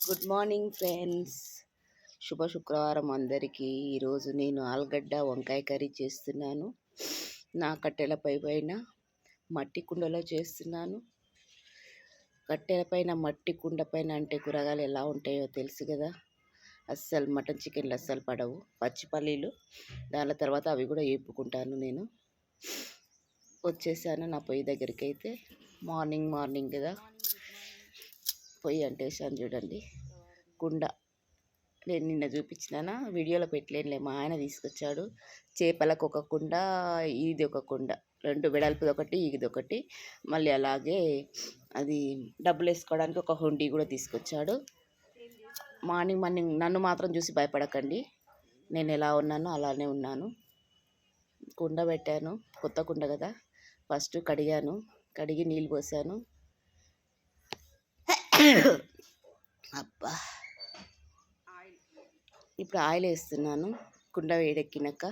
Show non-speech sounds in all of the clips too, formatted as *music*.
Good morning friends. శుభ శుక్రవారం అందరికీ. ఈరోజు నేను ఆలుగడ్డ వంకాయ కర్రీ చేస్తున్నాను. నా కట్టెలపై పైన మట్టి కుండలో చేస్తున్నాను. కట్టెల పైన మట్టి కుండ పైన అంటే కూరగాయలు ఎలా ఉంటాయో తెలుసు కదా? అస్సలు మటన్ చికెన్లు అస్సలు పడవు. పచ్చి పల్లీలు దాని తర్వాత అవి కూడా వేపుకుంటాను నేను. వచ్చేసాను నా పొయ్యి దగ్గరికి అయితే మార్నింగ్ మార్నింగ్ కదా. పొయ్యి అంటేసాను చూడండి. కుండ. నేను నిన్న చూపించినానా? వీడియోలో పెట్టలేనులే. మా ఆయన తీసుకొచ్చాడు. చేపలకు ఒక కుండ ఇది ఒక కుండ. రెండు వెడల్పుది ఒకటి ఇది ఒకటి. మళ్ళీ అలాగే అది డబ్బులు వేసుకోవడానికి ఒక హుండీ కూడా తీసుకొచ్చాడు. మార్నింగ్ మార్నింగ్ నన్ను మాత్రం చూసి భయపడకండి. నేను ఎలా ఉన్నానో అలానే ఉన్నాను. కుండ పెట్టాను. కొత్త కుండ కదా. ఫస్ట్ కడిగాను. కడిగి నీళ్ళు పోసాను. అబ్బా. ఇప్పుడు ఆయిల్ వేస్తున్నాను. కుండ వేడెక్కినాక.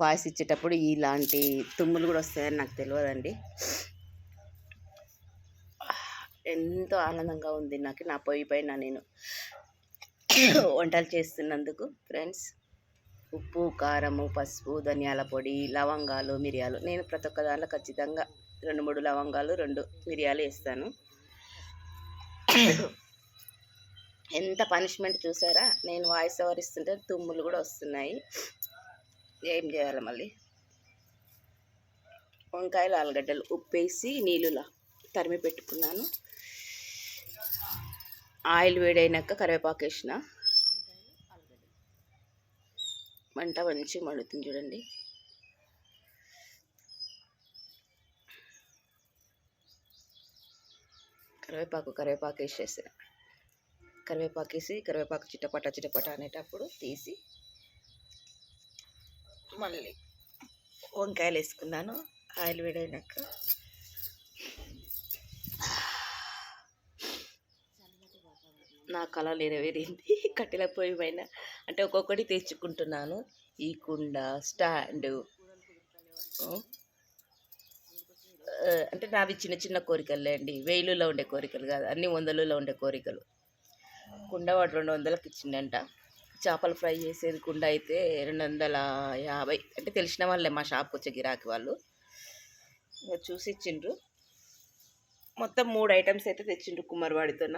వాయిస్ ఇచ్చేటప్పుడు ఇలాంటి తుమ్ములు కూడా వస్తాయని నాకు తెలియదండి ఎంతో ఆనందంగా ఉంది నాకు నా పొయ్యి పైన నేను వంటలు చేస్తున్నందుకు ఫ్రెండ్స్. ఉప్పు కారము పసుపు ధనియాల పొడి లవంగాలు మిరియాలు. నేను ప్రతి ఒక్క దాంట్లో ఖచ్చితంగా రెండు మూడు లవంగాలు రెండు మిరియాలు వేస్తాను. ఎంత పనిష్మెంట్ చూసారా? నేను వాయిస్ ఓవర్ ఇస్తుంటే తుమ్ములు కూడా వస్తున్నాయి. ఏం చేయాలి మళ్ళీ? వంకాయలు ఆలుగడ్డలు ఉప్పేసి నీళ్ళులా తరిమి పెట్టుకున్నాను. ఆయిల్ వేడైనాక కరివేపాకు వేసిన. మంట మంచి మండుతుంది చూడండి. కరివేపాకు కరివేపాకు వేసేసా. కరివేపాకు వేసి కరివేపాకు చిటపట చిటపట అనేటప్పుడు తీసి మళ్ళీ వంకాయలు వేసుకున్నాను. ఆయిల్ వేడైనాక నా కళ నెరవేరింది *laughs* కట్టెల పొయ్యి పైన అంటే ఒక్కొక్కటి తెచ్చుకుంటున్నాను. ఈ కుండ స్టాండ్ అంటే నావి చిన్న చిన్న కోరికలే అండి. వేలులో ఉండే కోరికలు కాదు అన్ని వందలలో ఉండే కోరికలు. కుండవాడు రెండు వందలకి ఇచ్చిండంట. చేపలు ఫ్రై చేసేది కుండ అయితే రెండు వందల యాభై. అంటే తెలిసిన వాళ్ళే మా షాప్కి వచ్చే గిరాకీ వాళ్ళు. చూసి ఇచ్చిండ్రు. మొత్తం మూడు ఐటమ్స్ అయితే తెచ్చిండ్రు కుమ్మరివాడితోన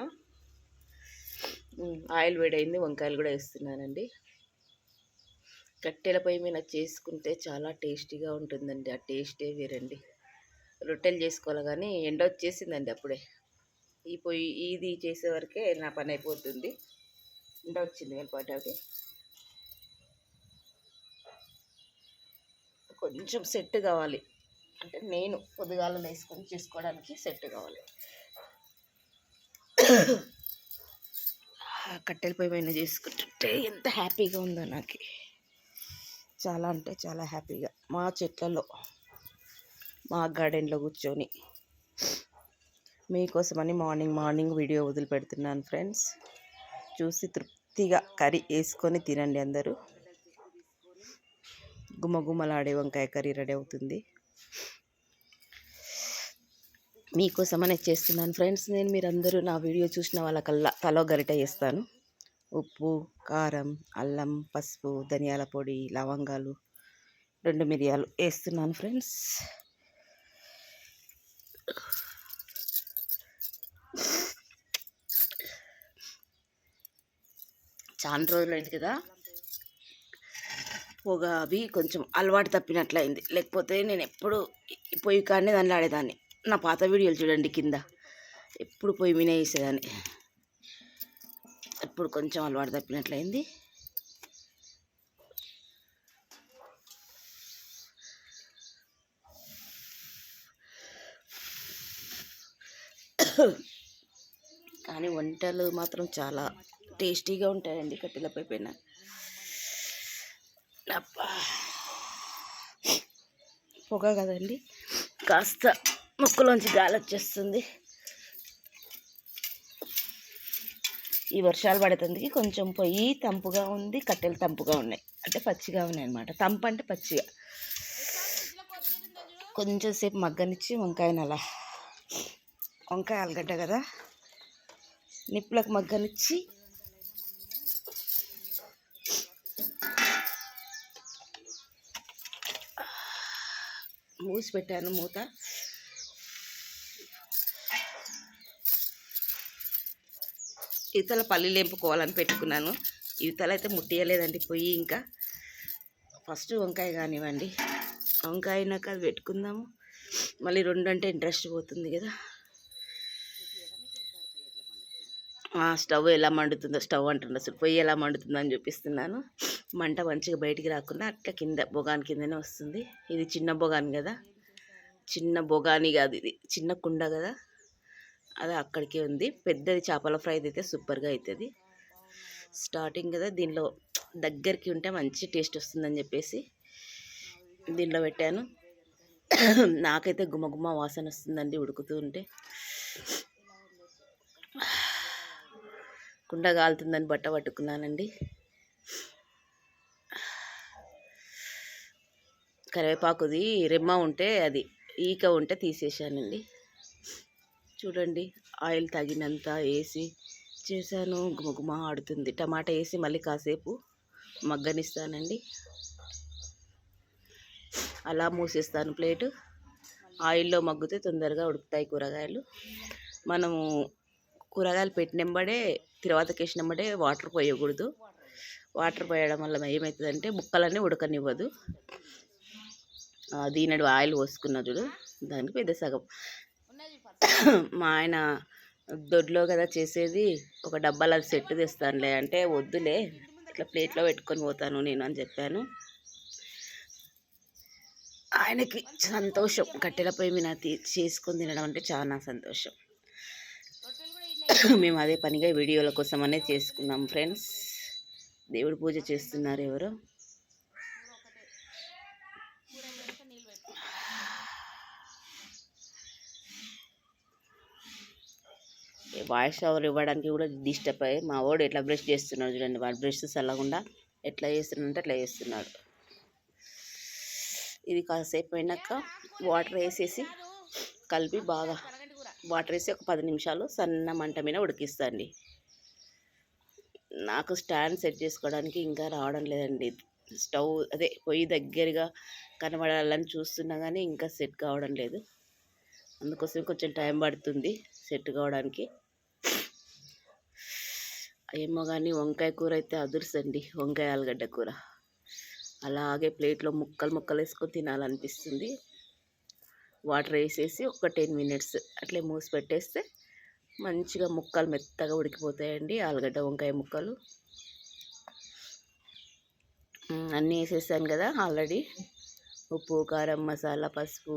ఆయిల్ వేడైంది వంకాయలు కూడా వేస్తున్నానండి. కట్టెల పొయ్యి మీద చేసుకుంటే చాలా టేస్టీగా ఉంటుందండి. ఆ టేస్టే వేరండి. రొట్టెలు చేసుకోవాలి కానీ ఎండ వచ్చేసిందండి అప్పుడే. ఈ పొయ్యి ఇది చేసే వరకే నా పని అయిపోతుంది. ఎండ వచ్చింది వెళ్ళిపోటీ కొంచెం సెట్ కావాలి. అంటే నేను పొద్దుగాల వేసుకొని చేసుకోవడానికి సెట్ కావాలి. ఆ కట్టెల పొయ్యి పైన చేసుకుంటుంటే ఎంత హ్యాపీగా ఉందో నాకు. చాలా అంటే చాలా హ్యాపీగా. మా చెట్లలో మా గార్డెన్లో కూర్చొని. మీకోసమని మార్నింగ్ మార్నింగ్ వీడియో వదిలిపెడుతున్నాను ఫ్రెండ్స్. చూసి తృప్తిగా కర్రీ వేసుకొని తినండి అందరూ. గుమ్మగుమ్మలాడే వంకాయ కర్రీ రెడీ అవుతుంది. మీకోసమనే చేస్తున్నాను ఫ్రెండ్స్. నేను మీరందరూ నా వీడియో చూసిన వాళ్ళకల్లా తలో గరిట వేస్తాను. ఉప్పు కారం అల్లం పసుపు ధనియాల పొడి లవంగాలు రెండు మిరియాలు వేస్తున్నాను ఫ్రెండ్స్. చాలా రోజులైంది కదా. పొగ అవి కొంచెం అలవాటు తప్పినట్లయింది. లేకపోతే నేను ఎప్పుడు పొయ్యి కాడనే దానిలో ఆడేదాన్ని. నా పాత వీడియోలు చూడండి కింద. ఎప్పుడు పొయ్యి మీద వేసేదాన్ని. ఇప్పుడు కొంచెం అలవాటు తప్పినట్లయింది. కానీ వంటలు మాత్రం చాలా టేస్టీగా ఉంటాయండి కట్టెలపై పైన. పొగ కదండి. కాస్త ముక్కులోంచి గాలి వచ్చేస్తుంది. ఈ వర్షాలు పడుతుంది కొంచెం పొయ్యి తంపుగా ఉంది కట్టెలు తంపుగా ఉన్నాయి. అంటే పచ్చిగా ఉన్నాయి అనమాట తంపు అంటే పచ్చిగా. కొంచెం సేపు మగ్గనిచ్చి వంకాయని అలా వంకాయ ఆలుగడ్డ కదా? నిప్పులకు మగ్గనిచ్చి మూసి పెట్టాను మూత. ఇవతల పల్లీలు ఎంపుకోవాలని పెట్టుకున్నాను. ఇవతల అయితే ముట్టియలేదండి పొయ్యి ఇంకా. ఫస్ట్ వంకాయ కానివ్వండి. వంకాయ అయినాక అది పెట్టుకుందాము. మళ్ళీ రెండు అంటే ఇంట్రెస్ట్ పోతుంది కదా ఆ, స్టవ్ ఎలా మండుతుందో స్టవ్ అంటుండ అసలు పొయ్యి ఎలా మండుతుందో అని చూపిస్తున్నాను. మంట మంచిగా బయటికి రాకుండా అట్లా కింద బొగాని కిందనే వస్తుంది. ఇది చిన్న బొగాని కదా. చిన్న బొగాని కాదు ఇది చిన్న కుండ కదా. అది అక్కడికే ఉంది. పెద్దది చేపల ఫ్రై అయితే సూపర్గా అవుతుంది స్టార్టింగ్ కదా దీనిలో దగ్గరికి ఉంటే మంచి టేస్ట్ వస్తుందని చెప్పేసి దీనిలో పెట్టాను. నాకైతే గుమగుమ వాసన వస్తుందండి ఉడుకుతూ ఉంటే. కుండ కాలుతుందని బట్ట పట్టుకున్నానండి. కరివేపాకుది రెమ్మ ఉంటే అది ఈక ఉంటే తీసేసానండి చూడండి ఆయిల్ తగినంత వేసి చేశాను. గుమగుమ ఆడుతుంది. టమాటా వేసి మళ్ళీ కాసేపు మగ్గనిస్తానండి. అలా మూసేస్తాను ప్లేటు. ఆయిల్లో మగ్గితే తొందరగా ఉడుకుతాయి కూరగాయలు. మనము కూరగాయలు పెట్టినంబడే తిరువాతకి వేసినెంబడే వాటర్ పోయకూడదు. వాటర్ పోయడం వల్ల ఏమవుతుందంటే ముక్కలన్నీ ఉడకనివ్వదు. దీనడు ఆయిల్ పోసుకున్న చూడు దానికి పెద్ద సగం. మా ఆయన దొడ్లో కదా చేసేది ఒక డబ్బాలో సెట్ తెస్తానులే అంటే వద్దులే ఇట్లా ప్లేట్లో పెట్టుకొని పోతాను నేను అని చెప్పాను. ఆయనకి సంతోషం కట్టెల పొయ్యి మీద చేసుకొని తినడం అంటే చాలా సంతోషం. *laughs* మేము అదే పనిగా వీడియోల కోసం అనేది చేసుకున్నాం ఫ్రెండ్స్. దేవుడి పూజ చేస్తున్నారు ఎవరు? వాయిస్ ఓవర్ ఇవ్వడానికి కూడా డిస్టర్బ్ అయ్యి మా వాడు ఎట్లా బ్రష్ చేస్తున్నాడు చూడండి. వాడు బ్రష్ చల్లకుండా ఎట్లా చేస్తున్నాడంటే అట్లా చేస్తున్నాడు. ఇది కాసేపు అయినాక వాటర్ వేసేసి కలిపి బాగా వాటర్ వేసి ఒక పది నిమిషాలు సన్న మంట మీద ఉడికిస్తాండి. నాకు స్టాండ్ సెట్ చేసుకోవడానికి ఇంకా రావడం లేదండి. స్టవ్ అదే పొయ్యి దగ్గరగా కనబడాలని చూస్తున్నా కానీ ఇంకా సెట్ కావడం లేదు. అందుకోసం కొంచెం టైం పడుతుంది సెట్ కావడానికి. ఏమో కానీ వంకాయ కూర అయితే అదుర్సండి వంకాయ ఆలుగడ్డ కూర. అలాగే ప్లేట్లో ముక్కలు ముక్కలు వేసుకొని తినాలనిపిస్తుంది. వాటర్ వేసేసి ఒక టెన్ మినిట్స్ అట్లే మూసి పెట్టేస్తే మంచిగా ముక్కలు మెత్తగా ఉడికిపోతాయండి. ఆలుగడ్డ వంకాయ ముక్కలు. అన్నీ వేసేసాను కదా ఆల్రెడీ. ఉప్పు కారం మసాలా పసుపు.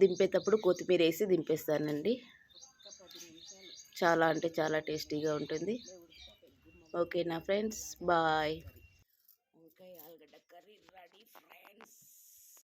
దింపేటప్పుడు కొత్తిమీర వేసి దింపేస్తానండి. చాలా అంటే చాలా టేస్టీగా ఉంటుంది. ఓకే నా ఫ్రెండ్స్? బాయ్.